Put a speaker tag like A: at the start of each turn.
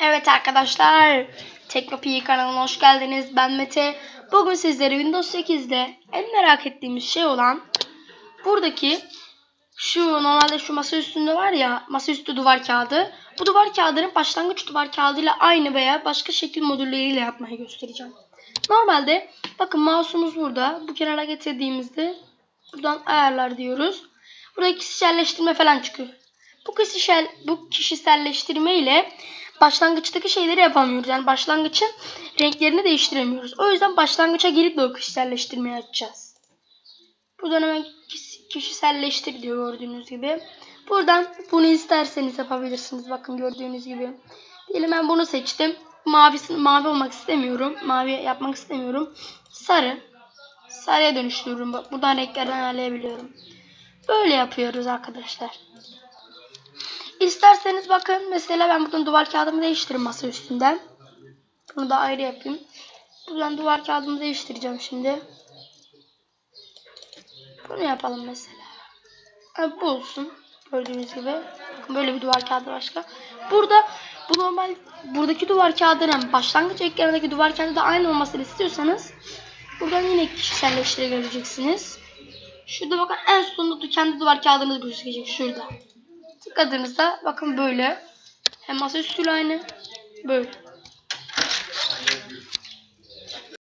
A: Evet arkadaşlar, Teknopi kanalına hoş geldiniz. Ben Mete. Bugün sizlere Windows 8'de en merak ettiğimiz şey olan buradaki şu normalde şu masa üstünde var ya masaüstü duvar kağıdı. Bu duvar kağıdının başlangıç duvar kağıdıyla aynı veya başka şekil modülleriyle yapmayı göstereceğim. Normalde bakın mouse'umuz burada. Bu kenara getirdiğimizde buradan ayarlar diyoruz. Burada kişiselleştirme falan çıkıyor. Bu kişisel bu kişiselleştirme ile başlangıçtaki şeyleri yapamıyoruz. Yani başlangıçın renklerini değiştiremiyoruz. O yüzden başlangıça gelip de o kişiselleştirmeyi açacağız. Buradan hemen kişi- kişiselleştir diyor gördüğünüz gibi. Buradan bunu isterseniz yapabilirsiniz. Bakın gördüğünüz gibi. Diyelim ben bunu seçtim. Mavisi, mavi olmak istemiyorum. Mavi yapmak istemiyorum. Sarı. Sarıya dönüştürüyorum. Bak buradan renklerden ayarlayabiliyorum. Böyle yapıyoruz arkadaşlar. İsterseniz bakın mesela ben buradan duvar kağıdımı değiştiririm masa üstünden. Bunu da ayrı yapayım. Buradan duvar kağıdımı değiştireceğim şimdi. Bunu yapalım mesela. Ha, bu olsun. Gördüğünüz gibi. Bakın böyle bir duvar kağıdı başka. Burada bu normal buradaki duvar kağıdının başlangıç ekranındaki duvar kağıdı da aynı olmasını istiyorsanız buradan yine kişiselleştirebileceksiniz. Şurada bakın en sonunda kendi duvar kağıdınız gözükecek şurada. Tıkladığınızda bakın böyle. Hem masaüstüyle aynı. Böyle.